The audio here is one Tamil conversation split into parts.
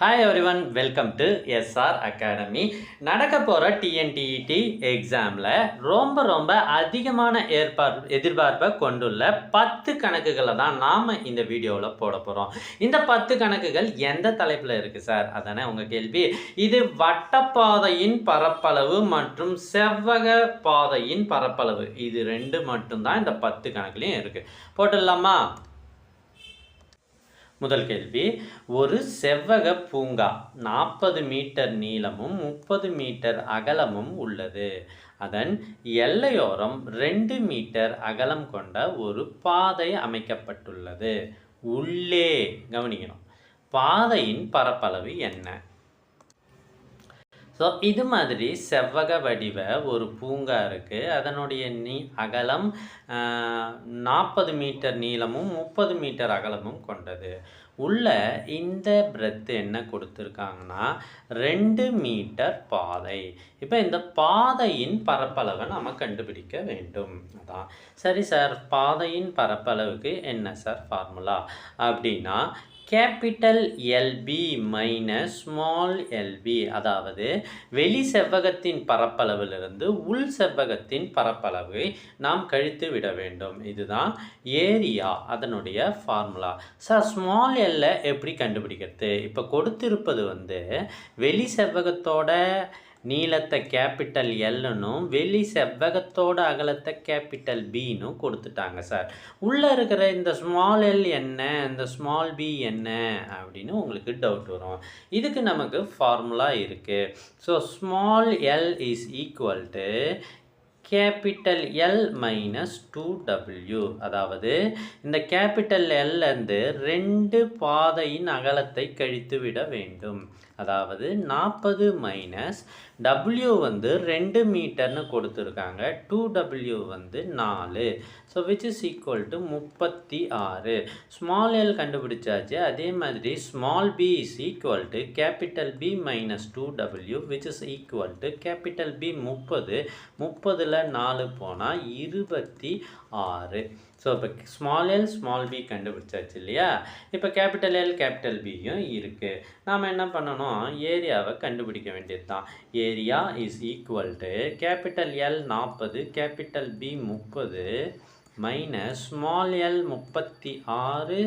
Hi everyone welcome to SR Academy நடக்க போகிற டிஎன்டிஇடி எக்ஸாமில் ரொம்ப ரொம்ப அதிகமான ஏற்பார் எதிர்பார்ப்பை கொண்டுள்ள பத்து கணக்குகளை தான் நாம் இந்த வீடியோவில் போட போகிறோம் இந்த பத்து கணக்குகள் எந்த தலைப்பில் இருக்குது சார்? அதானே உங்கள் கேள்வி. இது வட்டப்பாதையின் பரப்பளவு மற்றும் செவ்வக பாதையின் பரப்பளவு. இது ரெண்டு மட்டும்தான் இந்த பத்து கணக்குலையும் இருக்குது போட்டுடலாமா? முதல் கேள்வி. ஒரு செவ்வக பூங்கா நாற்பது மீட்டர் நீளமும் முப்பது மீட்டர் அகலமும் உள்ளது. அதன் எல்லையோரம் ரெண்டு மீட்டர் அகலம் கொண்ட ஒரு பாதை அமைக்கப்பட்டுள்ளது. உள்ளே கவனிக்கணும். பாதையின் பரப்பளவு என்ன? ஸோ இது மாதிரி செவ்வக வடிவ ஒரு பூங்கா இருக்குது அதனுடைய நீ அகலம் நாற்பது மீட்டர் நீளமும் முப்பது மீட்டர் அகலமும் கொண்டது. உள்ள இந்த பிரெத் என்ன கொடுத்துருக்காங்கன்னா ரெண்டு மீட்டர் பாதை. இப்போ இந்த பாதையின் பரப்பளவை நம்ம கண்டுபிடிக்க வேண்டும். அதான். சரி சார் பாதையின் பரப்பளவுக்கு என்ன சார் ஃபார்முலா அப்படின்னா capital LB minus small LB அதாவது வெளி செவ்வகத்தின் பரப்பளவிலிருந்து உள் செவ்வகத்தின் பரப்பளவை நாம் கழித்து விட வேண்டும். இதுதான் ஏரியா அதனுடைய ஃபார்முலா சார் ஸ்மால் எல்லை எப்படி கண்டுபிடிக்கிறது? இப்போ கொடுத்திருப்பது வந்து வெளி செவ்வகத்தோட நீளத்தை கேபிட்டல் எல்னும் வெளி செவ்வகத்தோட அகலத்தை கேபிட்டல் பின்னும் கொடுத்துட்டாங்க சார் உள்ளே இருக்கிற இந்த ஸ்மால் எல் என்ன இந்த ஸ்மால் பி என்ன அப்படின்னு உங்களுக்கு டவுட் வரும். இதுக்கு நமக்கு ஃபார்முலா இருக்குது so small L is equal to capital L minus two W அதாவது இந்த கேபிட்டல் எல்லேருந்து ரெண்டு பாதையின் அகலத்தை கழித்து விட வேண்டும். அதாவது நாற்பது மைனஸ் டபிள்யூ வந்து ரெண்டு மீட்டர்னு கொடுத்துருக்காங்க. டூ டபிள்யூ வந்து நாலு. So which is equal to முப்பத்தி ஆறு. ஸ்மால் எல் கண்டுபிடிச்சாச்சு. அதே மாதிரி small B is equal to capital B minus two W which is equal to capital B முப்பது. முப்பதில் நாலு போனால் இருபத்தி ஆறு. ஸோ இப்போ ஸ்மால் எல் ஸ்மால் பி கண்டுபிடிச்சாச்சு இல்லையா? இப்போ கேபிட்டல் எல் கேபிட்டல் பியும் இருக்குது நாம் என்ன பண்ணணும்? ஏரியாவை கண்டுபிடிக்க வேண்டியது தான் area is equal to capital L நாற்பது கேபிட்டல் பி முப்பது மைனஸ் ஸ்மால் எல் முப்பத்தி ஆறு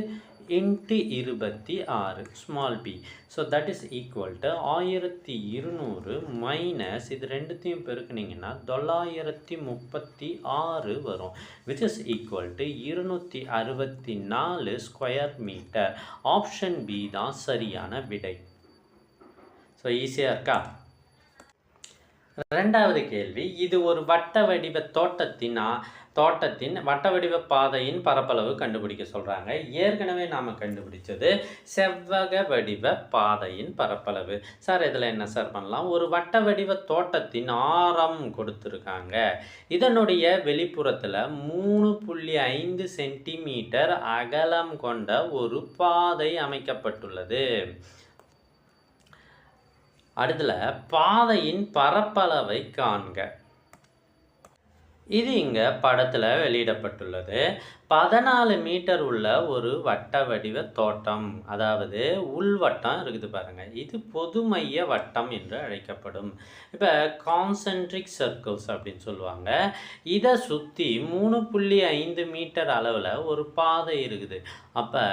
இன்ட்டு இருபத்தி ஆறு small B so that is equal to ஆயிரத்தி இருநூறு மைனஸ் இது ரெண்டுத்தையும் பெருக்குனிங்கன்னா தொள்ளாயிரத்தி முப்பத்தி ஆறு வரும். விச் இஸ் ஈக்குவல் டு இருநூற்றி அறுபத்தி நாலு ஸ்கொயர் மீட்டர் ஆப்ஷன் பி தான் சரியான விடை. ஸோ ஈஸியாக இருக்கா? ரெண்டாவது கேள்வி இது ஒரு வட்ட வடிவ தோட்டத்தின் தோட்டத்தின் வட்ட வடிவ பாதையின் பரப்பளவு கண்டுபிடிக்க சொல்கிறாங்க ஏற்கனவே நாம் கண்டுபிடிச்சது செவ்வக வடிவ பாதையின் பரப்பளவு. சார் இதில் என்ன சார் பண்ணலாம்? ஒரு வட்ட வடிவ தோட்டத்தின் ஆரம் கொடுத்துருக்காங்க. இதனுடைய வெளிப்புறத்தில் மூணு புள்ளி ஐந்து சென்டிமீட்டர் அகலம் கொண்ட ஒரு பாதை அமைக்கப்பட்டுள்ளது. அடுத்தில் பாதையின் பரப்பளவை காண்க. இது இங்கே படத்தில் வெளியிடப்பட்டுள்ளது. பதினாலு மீட்டர் உள்ள ஒரு வட்ட வடிவ தோட்டம் அதாவது உள்வட்டம் இருக்குது பாருங்கள் இது பொதுமைய வட்டம் என்று அழைக்கப்படும். இப்போ கான்சென்ட்ரிக் சர்க்கிள்ஸ் அப்படின்னு சொல்லுவாங்க. இதை சுற்றி மூணு புள்ளி ஐந்து மீட்டர் அளவில் ஒரு பாதை இருக்குது. அப்போ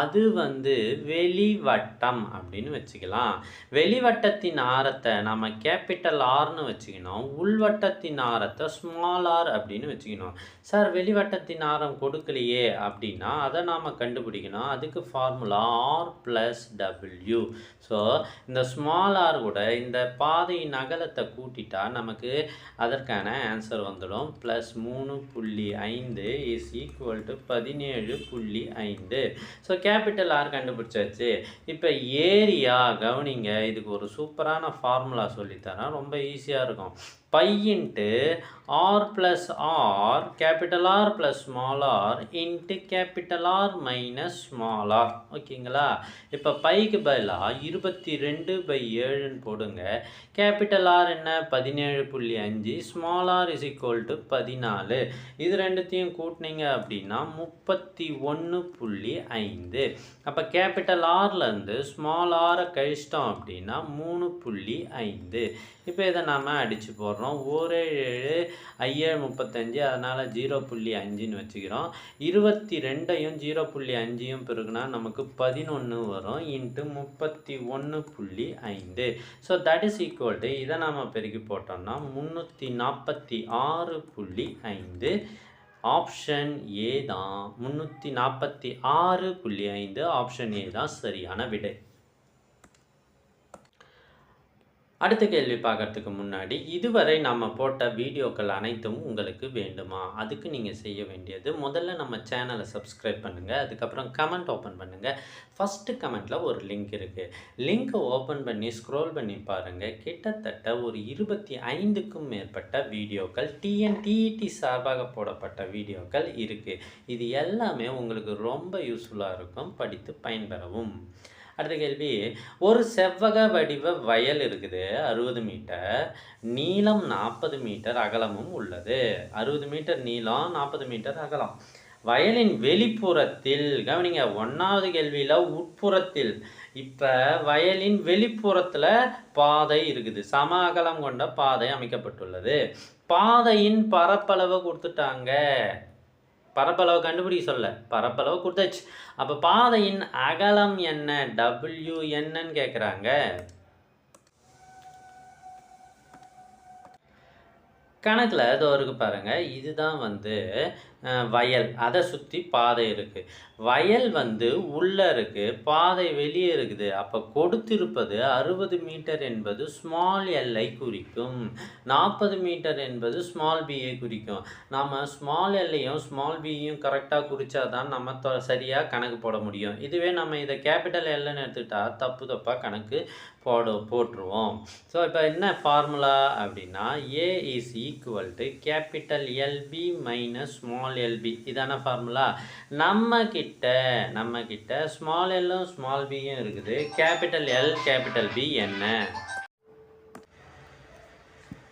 அது வந்து வெளிவட்டம் அப்படின்னு வச்சுக்கலாம். வெளிவட்டத்தின் ஆரத்தை நம்ம கேபிட்டல் ஆர்னு வச்சுக்கணும். உள்வட்டத்தின் ஆரத்தை ஸ்மால் ஆர் அப்படின்னு வச்சுக்கணும். சார் வெளிவட்டத்தின் ஆரம் கொடுக்கலையே அப்படின்னா அதை நாம் கண்டுபிடிக்கணும். அதுக்கு formula R plus W so இந்த ஸ்மால் ஆர் கூட இந்த பாதையின் அகலத்தை கூட்டிட்டா நமக்கு அதற்கான ஆன்சர் வந்துடும். ப்ளஸ் மூணு புள்ளி ஐந்து இஸ் ஈக்குவல் டு பதினேழு புள்ளி ஐந்து. ஸோ கேபிட்டல் ஆர் கண்டுபிடிச்சாச்சு. இப்போ ஏரியா கவனிங்க. இதுக்கு ஒரு சூப்பரான ஃபார்முலா சொல்லித்தரேன். ரொம்ப ஈஸியாக இருக்கும். Pi into into R plus R capital R plus small R into capital R minus small ஓகேங்களா? இப்போ பைக்கு பதிலாக இருபத்தி ரெண்டு பை ஏழுன்னு போடுங்க. கேபிட்டல் ஆர் என்ன? பதினேழு புள்ளி அஞ்சு. Small R is equal to பதினாலு. இது ரெண்டுத்தையும் கூட்டினீங்க அப்படின்னா முப்பத்தி ஒன்று புள்ளி ஐந்து. அப்போ கேபிட்டல் ஆர்லேருந்து ஸ்மால் ஆரை கழிச்சிட்டோம் அப்படின்னா மூணு புள்ளி ஐந்து. இப்போ இதை நாம் அடித்து போடுறோம். ஒரு ஏழு ஐஏழு முப்பத்தஞ்சு அதனால் ஜீரோ புள்ளி அஞ்சுன்னு வச்சுக்கிறோம். இருபத்தி ரெண்டையும் ஜீரோ புள்ளி அஞ்சையும் பிறகுனா நமக்கு பதினொன்று வரும். இன்ட்டு முப்பத்தி ஒன்று புள்ளி ஐந்து. So that is equal to இதை நாம் பெருக்கி போட்டோம்னா முந்நூற்றி நாற்பத்தி ஆறு புள்ளி ஐந்து. ஆப்ஷன் ஏ தான். முந்நூற்றி நாற்பத்தி ஆறு புள்ளி ஐந்து ஆப்ஷன் ஏ தான் சரியான விடை. அடுத்த கேள்வி பார்க்கறதுக்கு முன்னாடி இதுவரை நம்ம போட்ட வீடியோக்கள் அனைத்தும் உங்களுக்கு வேண்டுமா? அதுக்கு நீங்கள் செய்ய வேண்டியது முதல்ல நம்ம சேனலை சப்ஸ்கிரைப் பண்ணுங்கள் அதுக்கப்புறம் கமெண்ட் ஓப்பன் பண்ணுங்கள் ஃபஸ்ட்டு கமெண்ட்டில் ஒரு லிங்க் இருக்குது லிங்க்கை ஓப்பன் பண்ணி ஸ்க்ரோல் பண்ணி பாருங்கள் கிட்டத்தட்ட ஒரு இருபத்தி ஐந்துக்கும் மேற்பட்ட வீடியோக்கள் டிஎன்டிஇடி சார்பாக போடப்பட்ட வீடியோக்கள் இருக்குது இது எல்லாமே உங்களுக்கு ரொம்ப யூஸ்ஃபுல்லாக இருக்கும் படித்து பயன்பெறவும். அடுத்த கேள்வி. ஒரு செவ்வக வடிவ வயல் இருக்குது. அறுபது மீட்டர். நீளம் நாற்பது மீட்டர் அகலமும் உள்ளது. அறுபது மீட்டர் நீளம் நாற்பது மீட்டர் அகலம். வயலின் வெளிப்புறத்தில் கவனிங்க ஒன்றாவது கேள்வியில் உட்புறத்தில். இப்போ வயலின் வெளிப்புறத்தில் பாதை இருக்குது. சம அகலம் கொண்ட பாதை அமைக்கப்பட்டுள்ளது. பாதையின் பரப்பளவு கொடுத்துட்டாங்க. பரப்பளவை கண்டுபிடிக்க சொல்ல. பரப்பளவு கொடுத்தாச்சு. அப்போ பாதையின் அகலம் என்ன? டபிள்யூ என்னன்னு கேட்குறாங்க கணக்கில் இது இருக்கு பாருங்கள் இதுதான் வந்து வயல். அதை சுற்றி பாதை இருக்குது வயல் வந்து உள்ளே இருக்குது பாதை வெளியே இருக்குது. அப்போ கொடுத்திருப்பது அறுபது மீட்டர் என்பது ஸ்மால் எல்லை குறிக்கும். நாற்பது மீட்டர் என்பது ஸ்மால் பியை குறிக்கும். நாம் ஸ்மால் எல்லையும் ஸ்மால் பியும் கரெக்டாக குறித்தா தான் நம்ம தொ சரியாக கணக்கு போட முடியும். இதுவே நம்ம இதை கேபிட்டல் எல்லைன்னு எடுத்துக்கிட்டால் தப்பு தப்பாக கணக்கு போட போட்டுருவோம். ஸோ இப்போ என்ன ஃபார்முலா அப்படின்னா A is equal to capital LB minus small LB இதான ஃபார்முலா நம்ம கிட்ட நம்ம கிட்ட ஸ்மால் எல்லும் ஸ்மால் பியும் இருக்குது. கேபிட்டல் எல் கேபிட்டல் பி என்ன?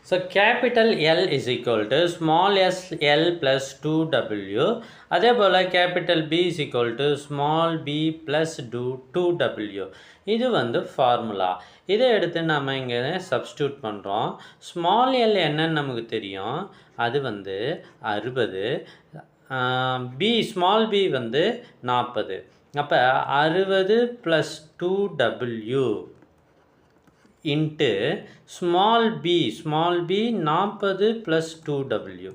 So capital L is equal to small S L plus two W அதே போல் capital B is equal to small B plus two two W இது வந்து ஃபார்முலா இதை எடுத்து நம்ம இங்கே சப்ஸ்டியூட் பண்ணுறோம் ஸ்மால் எல் என்னன்னு நமக்கு தெரியும். அது வந்து அறுபது. பி ஸ்மால் பி வந்து நாற்பது அப்போ அறுபது plus two W into small B small B நாற்பது plus two W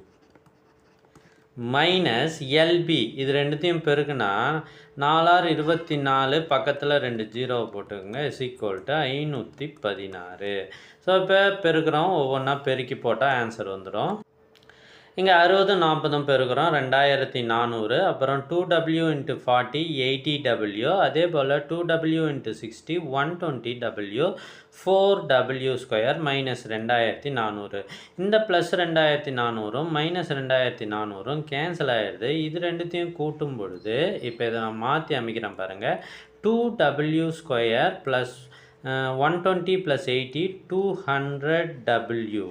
minus LB இது ரெண்டுத்தையும் பெருக்குனா நாலாறு இருபத்தி நாலு பக்கத்தில் ரெண்டு ஜீரோவை போட்டுக்கோங்க. இஸ் ஐநூற்றி பதினாறு. ஸோ இப்போ பெருக்கிறோம். ஒவ்வொன்றா பெருக்கி போட்டால் ஆன்சர் வந்துடும். இங்கே அறுபது நாற்பதும் பெருக்கிறோம் ரெண்டாயிரத்தி நானூறு. அப்புறம் two W into forty eighty W அதே போல் two W into sixty one twenty W four W square minus ரெண்டாயிரத்தி நானூறு. இந்த ப்ளஸ் ரெண்டாயிரத்தி நானூறும் மைனஸ் ரெண்டாயிரத்தி நானூறும் கேன்சல் ஆகிடுது இது ரெண்டுத்தையும் கூட்டும் பொழுது இப்போ இதை நான் மாற்றி அமைக்கிறேன் பாருங்கள் two W square plus one twenty plus eighty two hundred W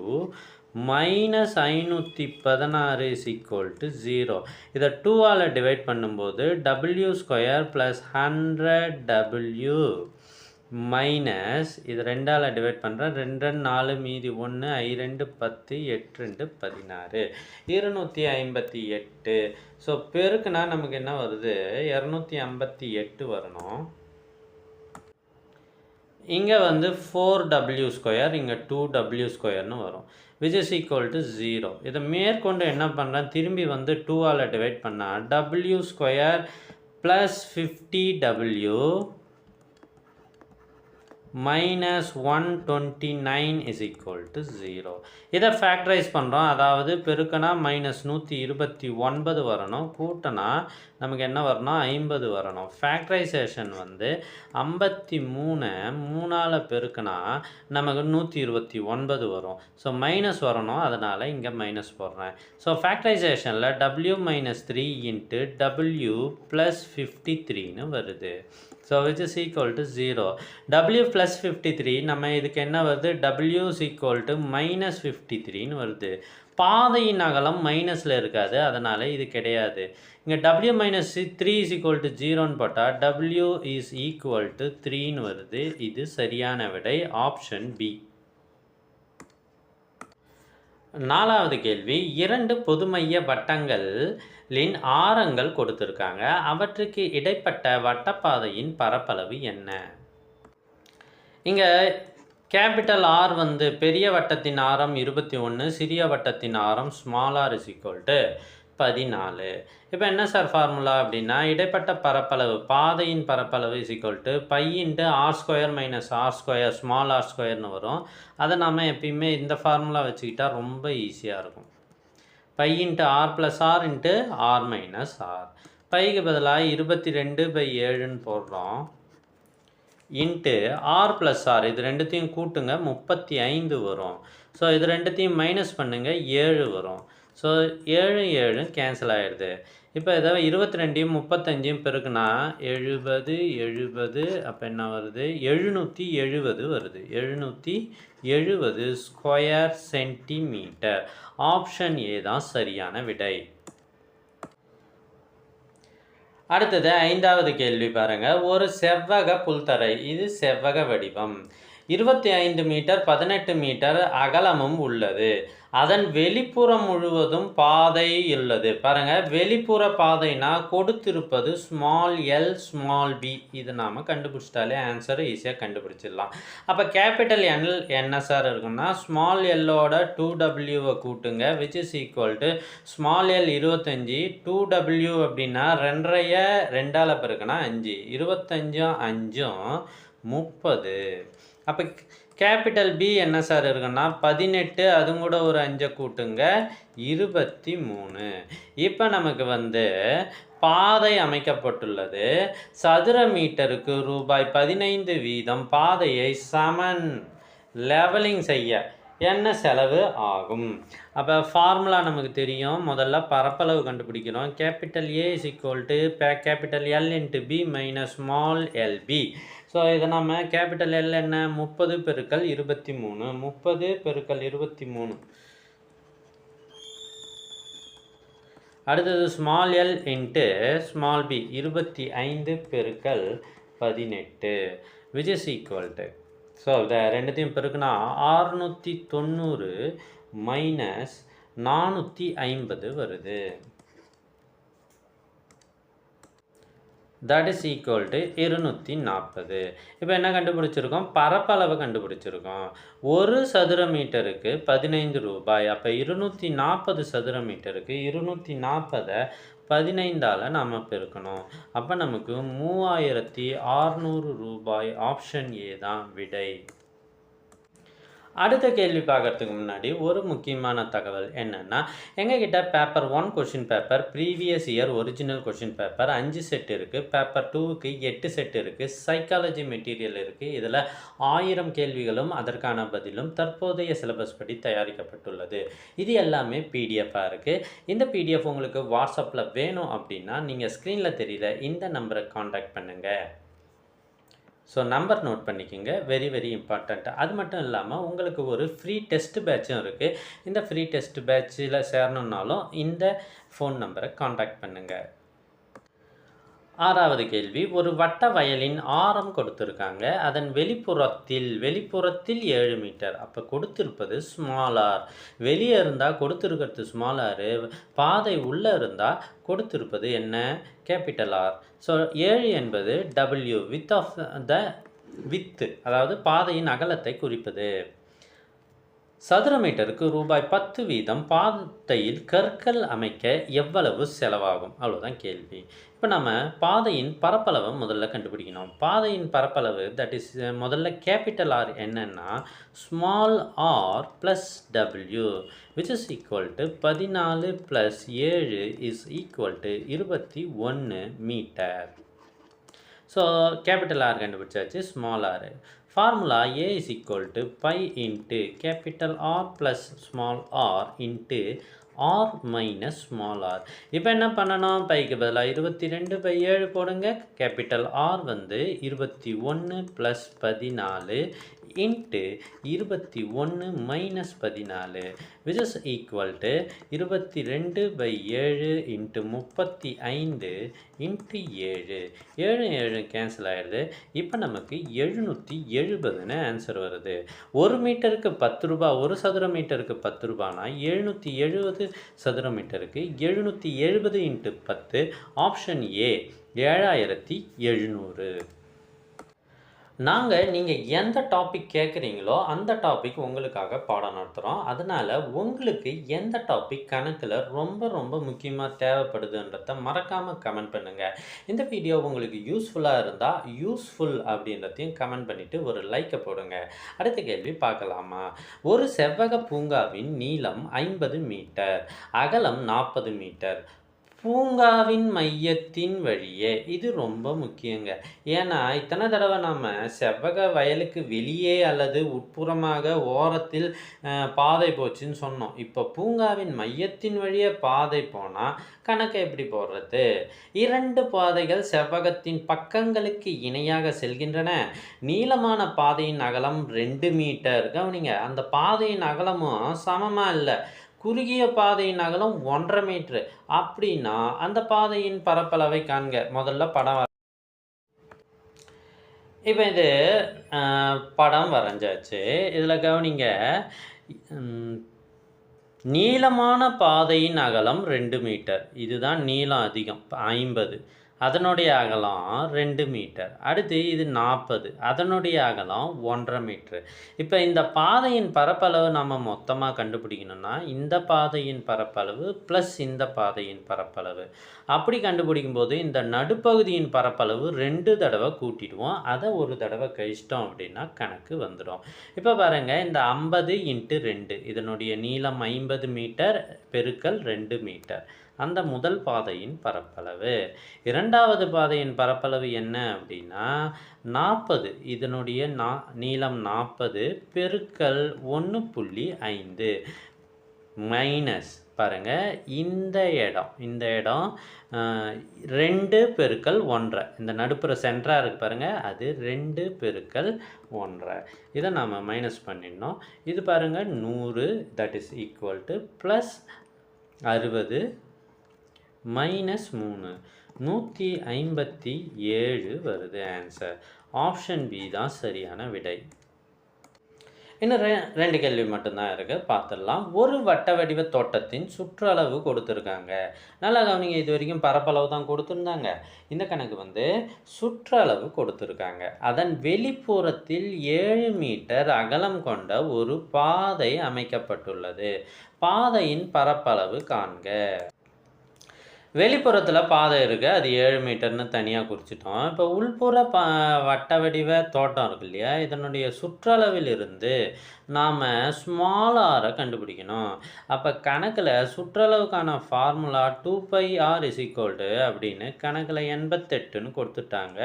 minus ஐநூற்றி பதினாறு இஸ் ஈக்குவல் டு ஜீரோ இதை டூவால் டிவைட் பண்ணும்போது W square plus hundred W minus இது ரெண்டால் டிவைட் பண்ணுறேன் ரெண்டு ரெண்டு நாலு மீதி ஒன்று ஐ ரெண்டு பத்து எட்டு ரெண்டு பதினாறு. இருநூற்றி ஐம்பத்தி எட்டு. ஸோ பெருக்குனா நமக்கு என்ன வருது? இரநூத்தி ஐம்பத்தி எட்டு வரணும். இங்கே வந்து ஃபோர் டபிள்யூ ஸ்கொயர் இங்கே டூ டபிள்யூ ஸ்கொயர்னு வரும். Which is equal to zero இதை மேற்கொண்டு என்ன பண்ணுறேன் திரும்பி வந்து டூவால் டிவைட் பண்ணால் W square plus fifty W minus one twenty nine is equal to zero இதை ஃபேக்டரைஸ் பண்ணுறோம் அதாவது பெருக்கனா மைனஸ் நூற்றி இருபத்தி ஒன்பது வரணும். கூட்டனா நமக்கு என்ன வரணும்? ஐம்பது வரணும். ஃபேக்டரைசேஷன் வந்து ஐம்பத்தி மூணை மூணால் பெருக்கினா நமக்கு நூற்றி இருபத்தி ஒன்பது வரும். ஸோ மைனஸ் வரணும். அதனால் இங்கே மைனஸ் போடுறேன். So ஃபேக்டரைசேஷனில் W minus three into W plus fifty த்ரீன்னு வருது. So which is equal to zero W plus fifty three நம்ம இதுக்கு என்ன வருது? W is equal to minus fifty த்ரீன்னு வருது. பாதையின் அகலம் மைனஸில் இருக்காது அதனால் இது கிடையாது. இங்கே W minus three is equal to ஜீரோன்னு போட்டால் டபிள்யூ இஸ் ஈக்குவல் டு த்ரீன்னு வருது. இது சரியான விடை ஆப்ஷன் பி நாலாவது கேள்வி இரண்டு பொதுமைய வட்டங்களின் ஆரங்கள் கொடுத்துருக்காங்க. அவற்றுக்கு இடைப்பட்ட வட்டப்பாதையின் பரப்பளவு என்ன? இங்கே கேபிட்டல் ஆர் வந்து பெரிய வட்டத்தின் ஆரம் இருபத்தி ஒன்று சிறிய வட்டத்தின் ஆரம் small R is equal to பதினாலு. இப்போ என்ன சார் ஃபார்முலா அப்படின்னா இடைப்பட்ட பரப்பளவு பாதையின் பரப்பளவு is equal to pi into R square minus R square small R ஸ்கொயர்னு வரும். அதை நம்ம எப்பயுமே இந்த ஃபார்முலா வச்சுக்கிட்டா ரொம்ப ஈஸியாக இருக்கும். Pi into R plus R into R minus R bike பதிலாக இருபத்தி ரெண்டு பை ஏழுன்னு போடுறோம். இன்ட்டு ஆர் ப்ளஸ் ஆர் இது ரெண்டுத்தையும் கூட்டுங்க முப்பத்தி ஐந்து வரும். ஸோ இது ரெண்டுத்தையும் மைனஸ் பண்ணுங்கள் ஏழு வரும். ஸோ ஏழு ஏழு கேன்சல் ஆகிடுது இப்போ ஏதாவது இருபத்தி ரெண்டையும் முப்பத்தஞ்சையும் பிறகுனா எழுபது எழுபது அப்போ என்ன வருது? எழுநூற்றி எழுபது வருது. எழுநூற்றி எழுபது ஸ்கொயர் சென்டிமீட்டர் ஆப்ஷன் ஏ தான் சரியான விடை. அடுத்தது ஐந்தாவது கேள்வி பாருங்க. ஒரு செவ்வக புல்தரை இது செவ்வக வடிவம். இருபத்தி ஐந்து மீட்டர் பதினெட்டு மீட்டர் அகலமும் உள்ளது. அதன் வெளிப்புறம் முழுவதும் பாதை உள்ளது. பாருங்க வெளிப்புற பாதைனா கொடுத்திருப்பது ஸ்மால் எல் ஸ்மால் பி இது நாம் கண்டுபிடிச்சிட்டாலே ஆன்சரை ஈஸியாக கண்டுபிடிச்சிடலாம். அப்போ கேபிட்டல் என் என்ன சார் இருக்குன்னா ஸ்மால் எல்லோட டூ டபிள்யூவை கூட்டுங்க which is equal to small L இருபத்தஞ்சி டூ டபிள்யூ அப்படின்னா ரெண்டரைய ரெண்டால் பிறகுனா அஞ்சு. இருபத்தஞ்சும் அஞ்சும் முப்பது. அப்போ கேபிட்டல் பி என்ன சார் இருக்குன்னா பதினெட்டு அது கூட ஒரு அஞ்சை கூட்டுங்க. இருபத்தி மூணு இப்போ நமக்கு வந்து பாதை அமைக்கப்பட்டுள்ளது. சதுர மீட்டருக்கு ரூபாய் பதினைந்து வீதம் பாதையை சமன் லெவலிங் செய்ய என்ன செலவு ஆகும்? அப்போ ஃபார்முலா நமக்கு தெரியும். முதல்ல பரப்பளவு கண்டுபிடிக்கிறோம். Capital A is equal to capital L into B minus small LB so இதை நம்ம கேபிட்டல் எல் என்ன? முப்பது பெருக்கல் இருபத்தி மூணு. முப்பது பெருக்கல் இருபத்தி மூணு. அடுத்தது small L into small B இருபத்தி ஐந்து பெருக்கல் பதினெட்டு which is equal to so இதை ரெண்டுத்தையும் பெருக்குனா ஆறுநூற்றி தொண்ணூறு மைனஸ் நானூற்றி ஐம்பது வருது. தட் இஸ் ஈக்குவல் டு இருநூற்றி நாற்பது இப்போ என்ன கண்டுபிடிச்சிருக்கோம்? பரப்பளவு கண்டுபிடிச்சிருக்கோம். ஒரு சதுர மீட்டருக்கு பதினைந்து ரூபாய். அப்போ இருநூற்றி நாற்பது சதுர மீட்டருக்கு இருநூற்றி நாற்பதை பதினைந்தால் நாம் பெருக்கணும். அப்போ நமக்கு மூவாயிரத்தி ஆறுநூறு ரூபாய் ஆப்ஷன் ஏ தான் விடை. அடுத்த கேள்வி பார்க்கறதுக்கு முன்னாடி ஒரு முக்கியமான தகவல் என்னென்னா எங்ககிட்ட paper one question paper previous year original question paper அஞ்சு செட் இருக்குது பேப்பர் டூவுக்கு எட்டு செட் இருக்குது சைக்காலஜி மெட்டீரியல் இருக்குது இதில் ஆயிரம் கேள்விகளும் அதற்கான பதிலும் தற்போதைய சிலபஸ் படி தயாரிக்கப்பட்டுள்ளது. இது எல்லாமே பிடிஎஃபாக இருக்குது இந்த பிடிஎஃப் உங்களுக்கு வாட்ஸ்அப்பில் வேணும் அப்படின்னா நீங்கள் ஸ்க்ரீனில் தெரியுற இந்த நம்பரை காண்டாக்ட் பண்ணுங்கள் ஸோ நம்பர் நோட் பண்ணிக்கோங்க. வெரி வெரி இம்பார்ட்டண்ட்டு அது மட்டும் இல்லாமல் உங்களுக்கு ஒரு ஃப்ரீ டெஸ்ட் பேட்சும் இருக்குது இந்த ஃப்ரீ டெஸ்ட் பேட்சில் சேரணுன்னாலும் இந்த ஃபோன் நம்பரை காண்டாக்ட் பண்ணுங்கள் ஆறாவது கேள்வி. ஒரு வட்ட வயலின் ஆரம் கொடுத்துருக்காங்க. அதன் வெளிப்புறத்தில் வெளிப்புறத்தில் ஏழு மீட்டர். அப்போ கொடுத்துருப்பது ஸ்மாலார் வெளியே இருந்தால் கொடுத்துருக்கிறது ஸ்மாலாரு பாதை உள்ளே இருந்தால் கொடுத்துருப்பது என்ன? கேபிட்டல் ஆர் ஸோ ஏழு என்பது W with of the width அதாவது பாதையின் அகலத்தை குறிப்பது. சதுர மீட்டருக்கு ரூபாய் பத்து வீதம் பாதையில் கற்கள் அமைக்க எவ்வளவு செலவாகும்? அவ்வளோதான் கேள்வி. இப்போ நம்ம பாதையின் பரப்பளவை முதல்ல கண்டுபிடிக்கணும். பாதையின் பரப்பளவு தட் இஸ் முதல்ல கேபிட்டல் ஆர் என்னன்னா small R plus W which is equal to பதினாலு ப்ளஸ் ஏழு இஸ் ஈக்குவல் டு இருபத்தி ஒன்று மீட்டர் ஸோ கேபிட்டல் ஆர் கண்டுபிடிச்சாச்சு small R formula A is equal to pi into capital R plus small R into R minus small R இப்போ என்ன பண்ணணும்? பைக்கு பதிலாக இருபத்தி ரெண்டு பை ஏழு போடுங்க. கேபிட்டல் ஆர் வந்து இருபத்தி ஒன்று ப்ளஸ் பதினாலு இன்ட்டு இருபத்தி ஒன்று மைனஸ் பதினாலு விச் இஸ் ஈக்குவல் டு இருபத்தி ரெண்டு பை ஏழு இன்ட்டு முப்பத்தி ஐந்து இன்ட்டு ஏழு. ஏழு ஏழு கேன்சல் ஆயிடுது. இப்போ நமக்கு எழுநூற்றி எழுபதுன்னு ஆன்சர் வருது. ஒரு மீட்டருக்கு பத்து ரூபா ஒரு சதுர மீட்டருக்கு பத்து ரூபானா எழுநூற்றி எழுபது சதுர மீட்டருக்கு எழுநூற்றி எழுபது இன்ட்டு பத்து ஆப்ஷன் ஏ ஏழாயிரத்தி எழுநூறு. நாங்கள் நீங்கள் எந்த டாபிக் கேட்குறீங்களோ அந்த டாபிக் உங்களுக்காக பாடம் நடத்துகிறோம் அதனால் உங்களுக்கு எந்த டாபிக் கணக்கில் ரொம்ப ரொம்ப முக்கியமாக தேவைப்படுதுன்றத மறக்காமல் கமெண்ட் பண்ணுங்கள் இந்த வீடியோ உங்களுக்கு யூஸ்ஃபுல்லாக இருந்தால் யூஸ்ஃபுல் அப்படின்றதையும் கமெண்ட் பண்ணிவிட்டு ஒரு லைக்கை போடுங்க. அடுத்த கேள்வி பார்க்கலாமா? ஒரு செவ்வக பூங்காவின் நீளம் ஐம்பது மீட்டர் அகலம் நாற்பது மீட்டர் பூங்காவின் மையத்தின் வழியே. இது ரொம்ப முக்கியங்க. ஏன்னா இத்தனை தடவை நாம் செவ்வக வயலுக்கு வெளியே அல்லது உட்புறமாக ஓரத்தில் பாதை போச்சுன்னு சொன்னோம். இப்போ பூங்காவின் மையத்தின் வழியே பாதை போனால் கணக்கை எப்படி போடுறது? இரண்டு பாதைகள் செவ்வகத்தின் பக்கங்களுக்கு இணையாக செல்கின்றன. நீளமான பாதையின் அகலம் ரெண்டு மீட்டர். கவனிங்க அந்த பாதையின் அகலமும் சமமாக இல்லை. குறுகிய பாதையின் அகலம் ஒன்றரை மீட்ரு அப்படின்னா அந்த பாதையின் பரப்பளவை காண்க. முதல்ல படம் வர இப்போ இது படம் வரைஞ்சாச்சு. இதில் கவனிங்க நீளமான பாதையின் அகலம் ரெண்டு மீட்டர் இதுதான் நீளம் அதிகம் ஐம்பது. அதனுடைய அகலம் ரெண்டு மீட்டர். அடுத்து இது நாற்பது. அதனுடைய அகலம் ஒன்றரை மீட்ரு இப்போ இந்த பாதையின் பரப்பளவு நம்ம மொத்தமாக கண்டுபிடிக்கணும்னா இந்த பாதையின் பரப்பளவு ப்ளஸ் இந்த பாதையின் பரப்பளவு. அப்படி கண்டுபிடிக்கும் போது இந்த நடுப்பகுதியின் பரப்பளவு ரெண்டு தடவை கூட்டிடுவோம். அதை ஒரு தடவை கழிச்சிட்டோம் அப்படின்னா கணக்கு வந்துடும். இப்போ பாருங்கள் இந்த ஐம்பது இன்ட்டு ரெண்டு. இதனுடைய நீளம் ஐம்பது மீட்டர் பெருக்கல் ரெண்டு மீட்டர். அந்த முதல் பாதையின் பரப்பளவு. இரண்டாவது பாதையின் பரப்பளவு என்ன அப்படின்னா நாற்பது. இதனுடைய நா நீளம் நாற்பது பெருக்கல் ஒன்று புள்ளி ஐந்து. மைனஸ். பாருங்க இந்த இடம் இந்த இடம் ரெண்டு பெருக்கல் ஒன்றரை. இந்த நடுப்புற சென்டராக இருக்குது பாருங்கள் அது ரெண்டு பெருக்கல் ஒன்றரை. இதை நாம் மைனஸ் பண்ணிடணும். இது பாருங்கள் நூறு that is equal to plus அறுபது மைனஸ் மூணு. நூற்றி ஐம்பத்தி ஏழு வருது ஆன்சர் ஆப்ஷன் பி தான் சரியான விடை. இன்னும் ரெ ரெண்டு கேள்வி மட்டும்தான் இருக்குது பார்த்துடலாம். ஒரு வட்ட வடிவ தோட்டத்தின் சுற்றளவு கொடுத்துருக்காங்க. நல்லா கவனிங்க இது வரைக்கும் பரப்பளவு தான் கொடுத்துருந்தாங்க. இந்த கணக்கு வந்து சுற்றளவு கொடுத்துருக்காங்க. அதன் வெளிப்புறத்தில் ஏழு மீட்டர் அகலம் கொண்ட ஒரு பாதை அமைக்கப்பட்டுள்ளது. பாதையின் பரப்பளவு காண்க. வெளிப்புறத்தில் பாதை இருக்குது அது ஏழு மீட்டர்னு தனியாக குறிச்சிட்டோம். இப்போ உள்புற ப வட்ட வடிவ தோட்டம் இருக்கு இல்லையா? இதனுடைய சுற்றளவில் இருந்து நாம் ஸ்மாலாரை கண்டுபிடிக்கணும். அப்போ கணக்கில் சுற்றளவுக்கான formula two pi R is to அப்படின்னு கணக்கில் எண்பத்தெட்டுன்னு கொடுத்துட்டாங்க.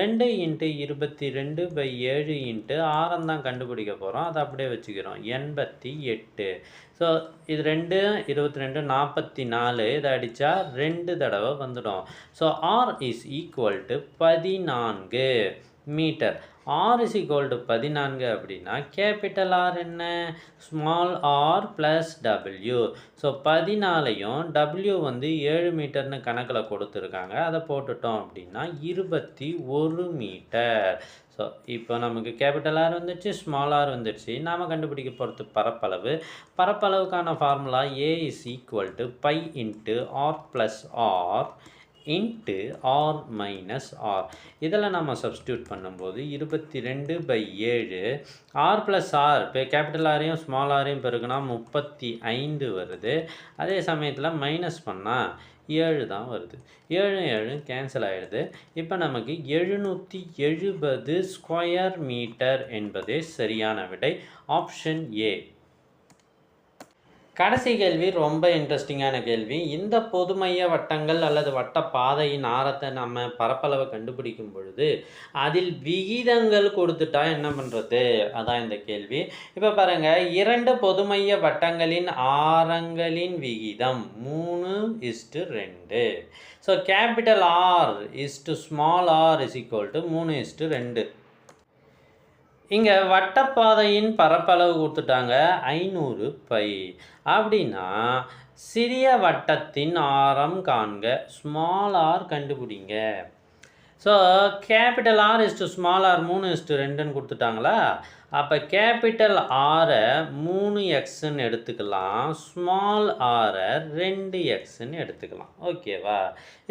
ரெண்டு இன்ட்டு இருபத்தி ரெண்டு பை ஏழு இன்ட்டு ஆரம் தான் கண்டுபிடிக்க போகிறோம் அதை அப்படியே வச்சுக்கிறோம். எண்பத்தி எட்டு. ஸோ இது ரெண்டு இருபத்தி ரெண்டு நாற்பத்தி நாலு இதை அடித்தா ரெண்டு தடவை வந்துடும். So R is equal to பதினான்கு மீட்டர் ஆர் இஸ் ஈக்குவல் பதினான்கு அப்படின்னா கேபிட்டல் ஆர் என்ன? Small R plus W so பதினாலையும் W வந்து ஏழு மீட்டர்னு கணக்கில் கொடுத்துருக்காங்க. அதை போட்டுட்டோம் அப்படின்னா இருபத்தி ஒரு மீட்டர். ஸோ இப்போ நமக்கு கேபிட்டல் ஆர் வந்துடுச்சு ஸ்மால் ஆர் வந்துடுச்சு நாம் கண்டுபிடிக்க போகிறது பரப்பளவு. பரப்பளவுக்கான formula A is equal to pi into R plus R into R minus R இதில் நம்ம சப்ஸ்டியூட் பண்ணும்போது இருபத்தி ரெண்டு பை ஏழு. ஆர் ப்ளஸ் ஆர் இப்போ கேபிட்டல் ஆரையும் ஸ்மால் ஆரையும் பெருக்குனா முப்பத்தி ஐந்து வருது. அதே சமயத்தில் மைனஸ் பண்ணால் ஏழு தான் வருது. ஏழு ஏழு கேன்சல் ஆகிடுது இப்போ நமக்கு எழுநூற்றி எழுபது ஸ்கொயர் மீட்டர் என்பதே சரியான விடை. ஆப்ஷன் ஏ கடைசி கேள்வி ரொம்ப இன்ட்ரெஸ்டிங்கான கேள்வி. இந்த பொதுமைய வட்டங்கள் அல்லது வட்ட பாதையின் ஆரத்தை நம்ம பரப்பளவை கண்டுபிடிக்கும் பொழுது அதில் விகிதங்கள் கொடுத்துட்டா என்ன பண்ணுறது அதான் இந்த கேள்வி. இப்போ பாருங்கள் இரண்டு பொதுமைய வட்டங்களின் ஆரங்களின் விகிதம் மூணு இஸ்டு ரெண்டு. So capital R is to small R is equal to மூணு இஸ்டு ரெண்டு. இங்கே வட்டப்பாதையின் பரப்பளவு கொடுத்துட்டாங்க ஐநூறு பை. அப்படின்னா சிறிய வட்டத்தின் ஆரம் காண்க ஸ்மால் ஆர் கண்டுபிடிங்க. So capital R is to small R மூணு இஸ்டு ரெண்டுன்னு கொடுத்துட்டாங்களா? அப்போ கேபிட்டல் ஆரை மூணு எக்ஸுன்னு எடுத்துக்கலாம். ஸ்மால் ஆரை ரெண்டு எக்ஸுன்னு எடுத்துக்கலாம். ஓகேவா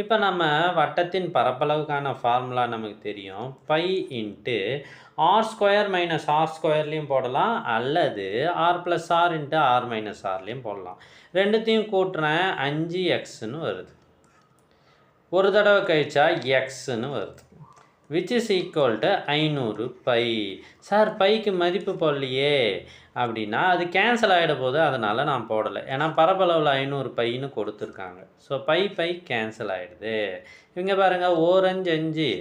இப்போ நம்ம வட்டத்தின் பரப்பளவுக்கான ஃபார்முலா நமக்கு தெரியும். Pi into R square minus R ஸ்கொயர்லேயும் போடலாம். அல்லது R plus R into R minus ஆர்லேயும் போடலாம். ரெண்டுத்தையும் கூட்டுறேன். அஞ்சு எக்ஸ்ன்னு வருது. ஒரு தடவை கழிச்சா எக்ஸ்ன்னு வருது. விச் இஸ் ஈக்குவல் டு ஐநூறு பை சார் பைக்கு மதிப்பு போடலையே. அப்படின்னா அது கேன்சல் ஆகிட போது அதனால் நான் போடலை. ஏன்னா பரப்பளவில் ஐநூறு பைன்னு கொடுத்துருக்காங்க. ஸோ பை பை கேன்சல் ஆகிடுது இவங்க பாருங்கள் ஓரஞ்சு அஞ்சு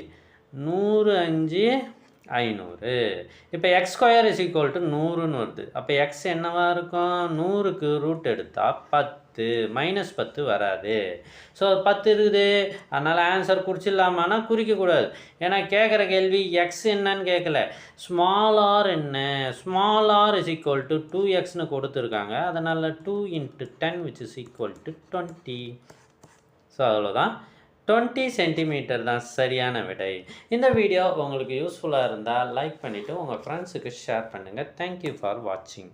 நூறு அஞ்சு ஐநூறு. இப்போ x square is equal to நூறுன்னு வருது. அப்போ எக்ஸ் என்னவாக இருக்கும்? நூறுக்கு ரூட் எடுத்தால் பத்து. மைனஸ் பத்து வராது. ஸோ பத்து இருக்குது. அதனால் ஆன்சர் குறிச்சிடலாமான்னா குறிக்கக்கூடாது ஏன்னா கேட்குற கேள்வி எக்ஸ் என்னன்னு கேட்கல ஸ்மால் ஆர் என்ன? Small R is equal to two எக்ஸ்னு கொடுத்துருக்காங்க. அதனால் two into ten which is equal to twenty so அவ்வளோதான் டுவெண்ட்டி சென்டிமீட்டர் தான் சரியான விடை. இந்த வீடியோ உங்களுக்கு யூஸ்ஃபுல்லாக இருந்தால் லைக் பண்ணிவிட்டு உங்கள் ஃப்ரெண்ட்ஸுக்கு ஷேர் பண்ணுங்கள் தேங்க்யூ ஃபார் வாட்சிங்